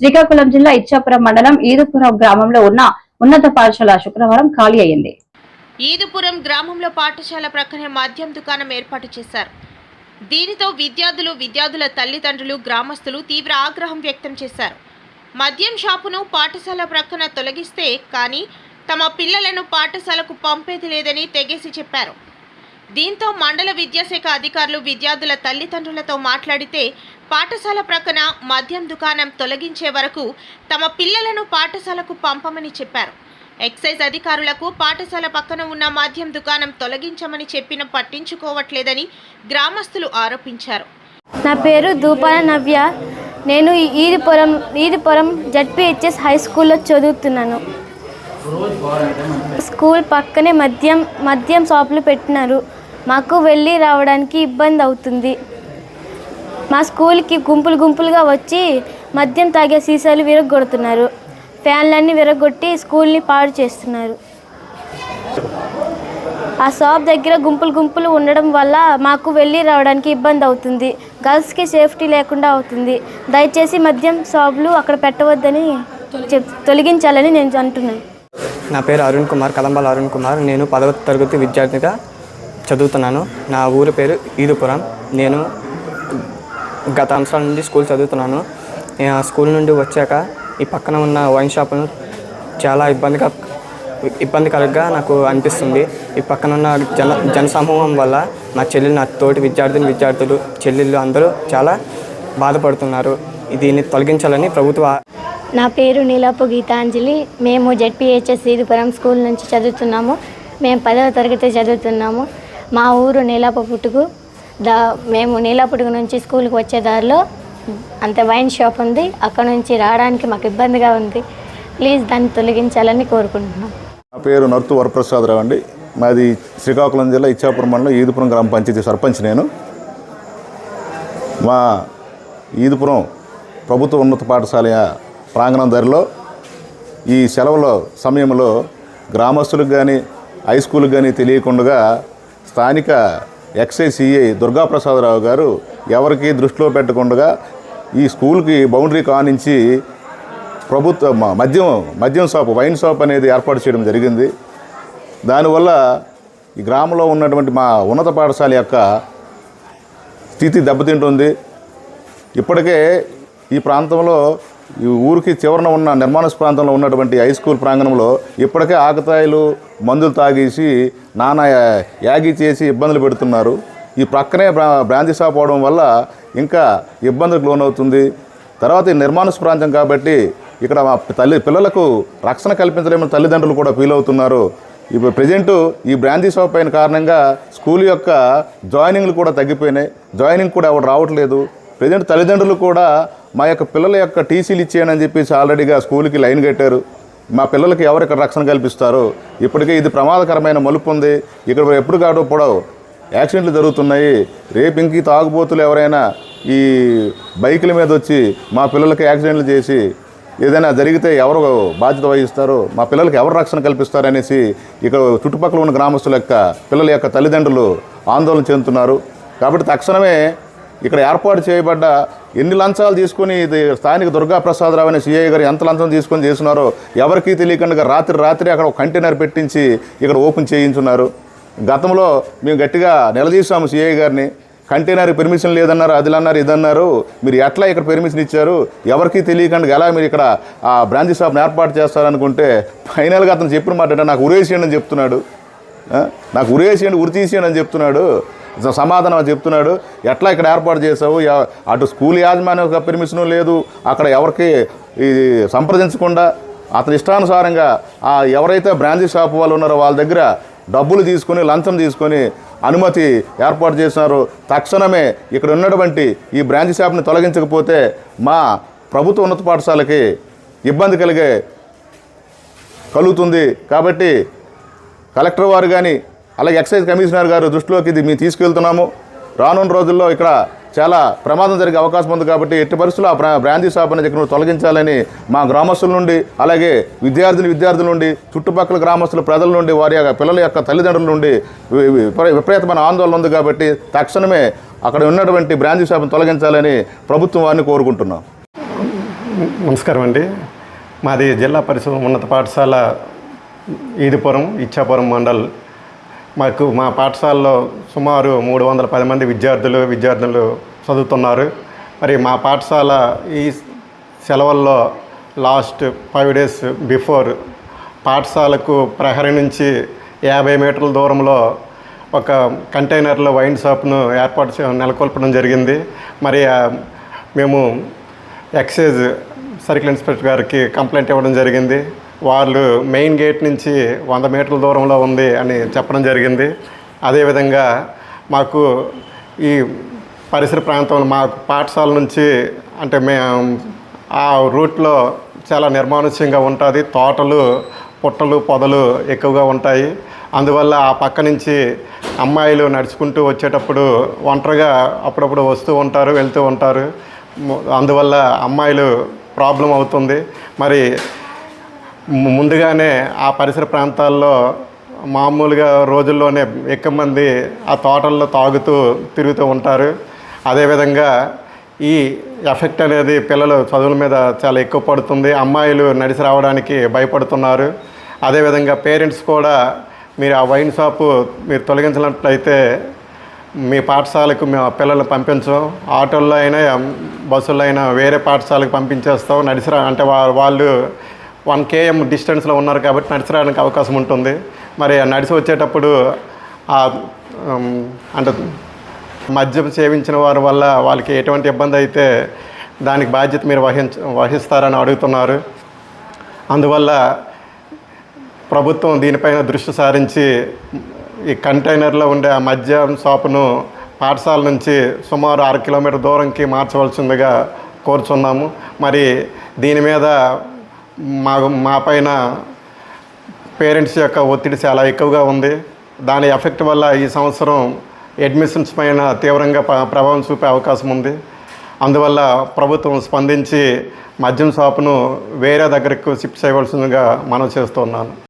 శ్రీకాకుళం జిల్లా ఇచ్చాపురం మండలం ఈదుపురం గ్రామంలో ఉన్న ఉన్నత పాఠశాల శుక్రవారం ఖాళీ అయింది ఈదుపురం గ్రామంలో పాఠశాల ప్రక్కనే మద్యం దుకాణం ఏర్పాటు చేశారు. దీనితో విద్యార్థులు విద్యార్థుల తల్లిదండ్రులు గ్రామస్తులు తీవ్ర ఆగ్రహం వ్యక్తం చేశారు. మద్యం షాపును పాఠశాల ప్రక్కన తొలగిస్తే కానీ తమ పిల్లలను పాఠశాలకు పంపేది లేదని తెగేసి చెప్పారు. దీంతో మండల విద్యాశాఖ అధికారులు విద్యార్థుల తల్లిదండ్రులతో మాట్లాడితే పాఠశాల ప్రక్కన మద్యం దుకాణం తొలగించే వరకు తమ పిల్లలను పాఠశాలకు పంపమని చెప్పారు. ఎక్సైజ్ అధికారులకు పాఠశాల పక్కన ఉన్న మద్యం దుకాణం తొలగించమని చెప్పిన పట్టించుకోవట్లేదని గ్రామస్తులు ఆరోపించారు. నా పేరు దూపాల నవ్య. నేను ఈ ఈదిపురం ఈదిపురం జడ్పిహెచ్ఎస్ హై స్కూల్లో చదువుతున్నాను. స్కూల్ పక్కనే మద్యం మద్యం షాపులు పెట్టినారు. మాకు వెళ్ళి రావడానికి ఇబ్బంది అవుతుంది. మా స్కూల్కి గుంపులు గుంపులుగా వచ్చి మద్యం తాగే సీసాలు విరగొడుతున్నారు ఫ్యాన్లన్నీ విరగొట్టి స్కూల్ని పాడు చేస్తున్నారు. ఆ షాప్ దగ్గర గుంపులు గుంపులు ఉండడం వల్ల మాకు వెళ్ళి రావడానికి ఇబ్బంది అవుతుంది. గర్ల్స్కి సేఫ్టీ లేకుండా అవుతుంది. దయచేసి మద్యం షాపులు అక్కడ పెట్టవద్దని చెప్ తొలగించాలని నేను అంటున్నాను. నా పేరు అరుణ్ కుమార్ కదంబాల అరుణ్ కుమార్. నేను పదవ తరగతి విద్యార్థిగా చదువుతున్నాను. నా ఊరి పేరు ఈదుపురం. నేను గత అంశాల నుండి స్కూల్ చదువుతున్నాను. ఆ స్కూల్ నుండి వచ్చాక ఈ పక్కన ఉన్న వైన్ షాపును చాలా ఇబ్బందిగా ఇబ్బందికరంగా నాకు అనిపిస్తుంది. ఈ పక్కన ఉన్న జన జనసమూహం వల్ల నా చెల్లెలు నా తోటి విద్యార్థిని విద్యార్థులు చెల్లెళ్ళు అందరూ చాలా బాధపడుతున్నారు. దీన్ని తొలగించాలని ప్రభుత్వ నా పేరు నీలాపు గీతాంజలి. మేము జెడ్పిహెచ్ఎస్ సీదుపురం స్కూల్ నుంచి చదువుతున్నాము. మేము పదవ తరగతి చదువుతున్నాము. మా ఊరు నీలాపు పుట్టుకు. దా మేము నీలాపుడుగు నుంచి స్కూల్కి వచ్చే దారిలో అంత వైన్ షాప్ ఉంది. అక్కడ నుంచి రావడానికి మాకు ఇబ్బందిగా ఉంది. ప్లీజ్ దాన్ని తొలగించాలని కోరుకుంటున్నాం. నా పేరు నర్తు వరప్రసాదరావు అండి. మాది శ్రీకాకుళం జిల్లా ఇచ్చాపురం మండలం ఈదుపురం గ్రామ పంచాయతీ సర్పంచ్ నేను. మా ఈదుపురం ప్రభుత్వ ఉన్నత పాఠశాల ప్రాంగణం ధరలో ఈ సెలవుల సమయంలో గ్రామస్తులకు కానీ హై స్కూల్కి కానీ తెలియకుండా స్థానిక ఎక్సైజ్ దుర్గాప్రసాదరావు గారు ఎవరికి దృష్టిలో పెట్టకుండా ఈ స్కూల్కి బౌండరీ కానించి ప్రభుత్వ మద్యం మద్యం షాప్ వైన్ షాప్ అనేది ఏర్పాటు చేయడం జరిగింది. దానివల్ల ఈ గ్రామంలో ఉన్నటువంటి మా ఉన్నత పాఠశాల యొక్క స్థితి దెబ్బతింటుంది. ఇప్పటికే ఈ ప్రాంతంలో ఈ ఊరికి చివరన ఉన్న నిర్మాణ ప్రాంతంలో ఉన్నటువంటి హై స్కూల్ ప్రాంగణంలో ఇప్పటికే ఆకతాయిలు మందులు తాగేసి నానా యాగి చేసి ఇబ్బందులు పెడుతున్నారు. ఈ ప్రక్కనే బ్రా బ్రాంతి షాప్ అవడం వల్ల ఇంకా ఇబ్బందులకు లోనవుతుంది. తర్వాత ఈ నిర్మాణ ప్రాంతం కాబట్టి ఇక్కడ మా తల్లి పిల్లలకు రక్షణ కల్పించలేమని తల్లిదండ్రులు కూడా ఫీల్ అవుతున్నారు. ఇప్పుడు ప్రజెంట్ ఈ బ్రాంతి షాప్ అయిన కారణంగా స్కూల్ యొక్క జాయినింగ్లు కూడా తగ్గిపోయినాయి. జాయినింగ్ కూడా ఎవరు రావట్లేదు. ప్రజెంట్ తల్లిదండ్రులు కూడా మా యొక్క పిల్లల యొక్క టీసీలు ఇచ్చేయని అని చెప్పేసి ఆల్రెడీగా స్కూల్కి లైన్ కట్టారు. మా పిల్లలకి ఎవరు ఇక్కడ రక్షణ కల్పిస్తారు? ఇప్పటికే ఇది ప్రమాదకరమైన మలుపు ఉంది. ఇక్కడ ఎప్పుడు కాడో పొడవు. యాక్సిడెంట్లు జరుగుతున్నాయి. రేపు ఇంక తాగుబోతులు ఎవరైనా ఈ బైకుల మీద వచ్చి మా పిల్లలకి యాక్సిడెంట్లు చేసి ఏదైనా జరిగితే ఎవరు బాధ్యత వహిస్తారు? మా పిల్లలకి ఎవరు రక్షణ కల్పిస్తారు అనేసి ఇక్కడ చుట్టుపక్కల ఉన్న గ్రామస్తుల యొక్క పిల్లల యొక్క తల్లిదండ్రులు ఆందోళన చెందుతున్నారు. కాబట్టి తక్షణమే ఇక్కడ ఏర్పాటు చేయబడ్డ ఎన్ని లంచాలు తీసుకొని ఇది స్థానిక దుర్గా ప్రసాదరావు అనే సిఐ గారు ఎంత లంచం తీసుకొని చేస్తున్నారో ఎవరికీ తెలియకుండా రాత్రి రాత్రి అక్కడ ఒక కంటైనర్ పెట్టించి ఇక్కడ ఓపెన్ చేయించున్నారు. గతంలో మేము గట్టిగా నిలదీసాము సిఐ గారిని. కంటైనర్ పెర్మిషన్ లేదన్నారు అది అన్నారు ఇదన్నారు. మీరు ఎట్లా ఇక్కడ పెర్మిషన్ ఇచ్చారు? ఎవరికీ తెలియకుండా ఎలా మీరు ఇక్కడ ఆ బ్రాంచ్ షాప్ని ఏర్పాటు చేస్తారనుకుంటే ఫైనల్గా అతను చెప్పిన మాట నాకు ఉరేసేయండి అని చెప్తున్నాడు. నాకు ఉరేసేయండి ఉరి తీసేయండి అని చెప్తున్నాడు. సమాధానం చెప్తున్నాడు. ఎట్లా ఇక్కడ ఏర్పాటు చేసావు అటు స్కూల్ యాజమాన్యం యొక్క పెర్మిషన్ లేదు. అక్కడ ఎవరికి ఇది సంప్రదించకుండా అతని ఇష్టానుసారంగా ఆ ఎవరైతే బ్రాంచ్ షాప్ వాళ్ళు ఉన్నారో వాళ్ళ దగ్గర డబ్బులు తీసుకొని లంచం తీసుకొని అనుమతి ఏర్పాటు చేసినారు. తక్షణమే ఇక్కడ ఉన్నటువంటి ఈ బ్రాంచ్ షాప్ని తొలగించకపోతే మా ప్రభుత్వ ఉన్నత పాఠశాలకి ఇబ్బంది కలిగే కలుగుతుంది. కాబట్టి కలెక్టర్ వారు కానీ అలాగే ఎక్సైజ్ కమిషనర్ గారు దృష్టిలోకి ఇది మేము తీసుకెళ్తున్నాము. రానున్న రోజుల్లో ఇక్కడ చాలా ప్రమాదం జరిగే అవకాశం ఉంది కాబట్టి ఎట్టి పరిస్థితుల్లో ఆ బ్రాంతి బ్రాందీ షాప్ తొలగించాలని మా గ్రామస్తుల నుండి అలాగే విద్యార్థులు విద్యార్థుల నుండి చుట్టుపక్కల గ్రామస్తుల ప్రజల నుండి వారి యొక్క పిల్లల యొక్క తల్లిదండ్రుల నుండి విపరీతమైన ఆందోళన ఉంది కాబట్టి తక్షణమే అక్కడ ఉన్నటువంటి బ్రాంతి షాప్ను తొలగించాలని ప్రభుత్వం వారిని కోరుకుంటున్నాం. నమస్కారం అండి. మాది జిల్లా పరిషత్ ఉన్నత పాఠశాల ఈదిపురం ఇచ్చాపురం మండల్ మాకు మా పాఠశాలలో సుమారు మూడు వందల పది మంది విద్యార్థులు విద్యార్థులు చదువుతున్నారు. మరి మా పాఠశాల ఈ సెలవుల్లో లాస్ట్ ఫైవ్ డేస్ బిఫోర్ పాఠశాలకు ప్రహరీ నుంచి యాభై మీటర్ల దూరంలో ఒక కంటైనర్లో వైన్ షాప్ను ఏర్పాటు నెలకొల్పడం జరిగింది. మరి మేము ఎక్సైజ్ సర్కిల్ ఇన్స్పెక్టర్ గారికి కంప్లైంట్ ఇవ్వడం జరిగింది. వాళ్ళు మెయిన్ గేట్ నుంచి వంద మీటర్ల దూరంలో ఉంది అని చెప్పడం జరిగింది. అదేవిధంగా మాకు ఈ పరిసర ప్రాంతంలో మా పాఠశాల నుంచి అంటే మే ఆ రూట్లో చాలా నిర్మానుష్యంగా ఉంటుంది. తోటలు పుట్టలు పొదలు ఎక్కువగా ఉంటాయి. అందువల్ల ఆ పక్క నుంచి అమ్మాయిలు నడుచుకుంటూ వచ్చేటప్పుడు ఒంటరిగా అప్పుడప్పుడు వస్తూ ఉంటారు వెళ్తూ ఉంటారు. అందువల్ల అమ్మాయిలు ప్రాబ్లం అవుతుంది. మరి ముందుగానే ఆ పరిసర ప్రాంతాల్లో మామూలుగా రోజుల్లోనే ఎక్కువ మంది ఆ తోటల్లో తాగుతూ తిరుగుతూ ఉంటారు. అదేవిధంగా ఈ ఎఫెక్ట్ అనేది పిల్లలు చదువుల మీద చాలా ఎక్కువ పడుతుంది. అమ్మాయిలు నడిచి రావడానికి భయపడుతున్నారు. అదేవిధంగా పేరెంట్స్ కూడా మీరు ఆ వైన్ షాపు మీరు తొలగించినట్లయితే మీ పాఠశాలకు మేము పిల్లల్ని పంపించం. ఆటోల్లో అయినా బస్సుల్లో అయినా వేరే పాఠశాలకు పంపించేస్తాం. నడిచిరా అంటే వాళ్ళు వన్ కేఎం డిస్టెన్స్లో ఉన్నారు కాబట్టి నడిచి రావడానికి అవకాశం ఉంటుంది. మరి ఆ నడిచి వచ్చేటప్పుడు అంటే మద్యం సేవించిన వారి వల్ల వాళ్ళకి ఎటువంటి ఇబ్బంది అయితే దానికి బాధ్యత మీరు వహించ వహిస్తారని అడుగుతున్నారు. అందువల్ల ప్రభుత్వం దీనిపైన దృష్టి సారించి ఈ కంటైనర్లో ఉండే ఆ మద్యం షాపును పాఠశాల నుంచి సుమారు ఆరు కిలోమీటర్ దూరంకి మార్చవలసిందిగా కోరుచున్నాము. మరి దీని మీద మా మా పైన పేరెంట్స్ యొక్క ఒత్తిడి చాలా ఎక్కువగా ఉంది. దాని ఎఫెక్ట్ వల్ల ఈ సంవత్సరం అడ్మిషన్స్ పైన తీవ్రంగా ప్రభావం చూపే అవకాశం ఉంది. అందువల్ల ప్రభుత్వం స్పందించి మద్యం షాపును వేరే దగ్గరకు షిఫ్ట్ చేయవలసిందిగా మనం చేస్తున్నాను